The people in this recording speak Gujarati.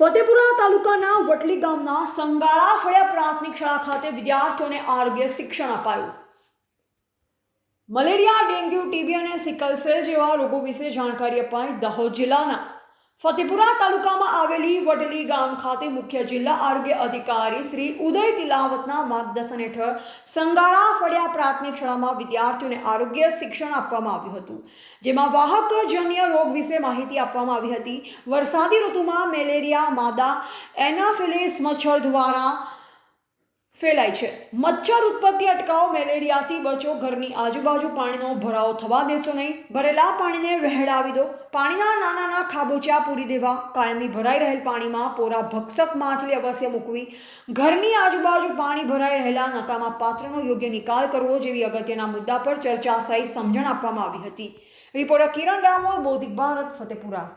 ફતેપુરા તાલુકાના વટલી ગામના સંગાળા ફળિયા પ્રાથમિક શાળા ખાતે વિદ્યાર્થીઓને આરોગ્ય શિક્ષણ અપાયું. મલેરિયા, ડેન્ગ્યુ, ટીબી અને સિકલ સેલ જેવા રોગો વિશે જાણકારી અપાઈ દાહોદ જિલ્લાના ફતેપુરા તાલુકામાં આવેલી વડલી ગામ ખાતે મુખ્ય જિલ્લા આરોગ્ય અધિકારી શ્રી ઉદય તિલાવતના માર્ગદર્શન હેઠળ સંગાળા ફળિયા પ્રાથમિક શાળામાં વિદ્યાર્થીઓને આરોગ્ય શિક્ષણ આપવામાં આવ્યું હતું, જેમાં વાહકજન્ય રોગ વિશે માહિતી આપવામાં આવી હતી. વરસાદી ઋતુમાં મેલેરિયા, માદા, એનાફિલિસ, મચ્છર દ્વારા ફેલાય છે. મચ્છર ઉત્પત્તિ અટકાવો, મેલેરિયાથી બચો, ઘરની આજુબાજુ પાણીનો ભરાવો થવા દેશો નહીં. ભરેલા પાણીને વહેડાવી દો. પાણીના નાના નાના ખાબોચિયા પૂરી દેવા. કાયમી ભરાઈ રહેલ પાણીમાં પોરા ભક્ષક માછલી અવશ્ય મૂકવી. ઘરની આજુબાજુ પાણી ભરાઈ રહેલા નકામા પાત્રનો યોગ્ય નિકાલ કરવો જેવી અગત્યના મુદ્દા પર ચર્ચા સહિત સમજણ આપવામાં આવી હતી. રિપોર્ટર કિરણ ડામોર બૌદ્ધિક ભારત, ફતેપુરા.